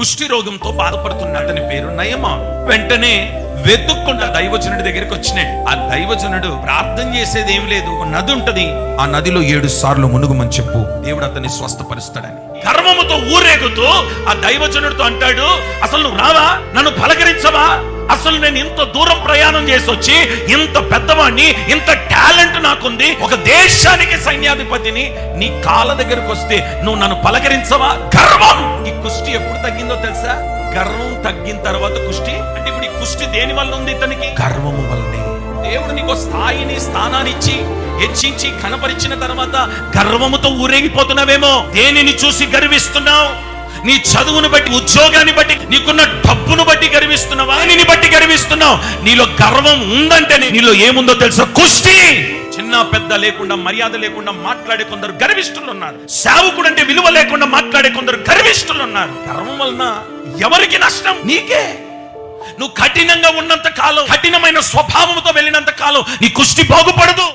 కుష్టి రోగంతో బాధపడుతున్న అతని పేరు నయమా. వెంటనే వెతుక్కుండా దైవజనుడి దగ్గరికి వచ్చినాడు ఆ దైవజనుడు ప్రార్థన చేసేది ఏం లేదు. ఒక నది ఉంటది. ఆ నదిలో ఏడు సార్లు మునుగుమని చెప్పు. దేవుడు అతన్ని స్వస్థపరుస్తాడని. గర్వముతో ఊరేగుతూ ఆ దైవజనుడితో అంటాడు అసలు నువ్వు రావా? నన్ను పలకరించవా అసలు నేను ఇంత దూరం ప్రయాణం చేసి వచ్చి ఇంత పెద్దవాడిని ఇంత టాలెంట్ నాకుంది ఒక దేశానికి సైన్యాధిపతిని నీ కాళ్ళ దగ్గరకు వస్తే నువ్వు నన్ను పలకరించవా? గర్వం! ఈ కుష్టి ఎప్పుడు తగ్గిందో తెలుసా? గర్వం తగ్గిన తర్వాత కుష్టి అంటే ఇప్పుడు ఈ కుష్టి దేని వల్ల ఉంది ఇతనికి? గర్వము వల్లనే. దేవుడు నీకు స్థాయిని స్థానాన్ని ఇచ్చి హెచ్చించి కనపరిచిన తర్వాత గర్వముతో ఊరేగిపోతున్నావేమో? దేనిని చూసి గర్విస్తున్నావు? నీ చదువును బట్టి ఉద్యోగాన్ని బట్టి నీకున్న డబ్బును బట్టి గర్విస్తున్నావా? నిన్ను బట్టి గర్విస్తున్నావు? నీలో గర్వం ఉందంటేనే నీలో ఏముందో తెలుసా? కుష్టి! చిన్న పెద్ద లేకుండా మర్యాద లేకుండా మాట్లాడే కొందరు గర్విష్ఠులు ఉన్నారు సేవకుడు అంటే విలువ లేకుండా మాట్లాడే కొందరు గర్విష్ఠులు ఉన్నారు గర్వం వలన ఎవరికి నష్టం? నీకే. నువ్వు కఠినంగా ఉన్నంత కాలం కఠినమైన స్వభావంతో వెళ్ళినంత కాలం నీ కుష్టి బాగుపడదు.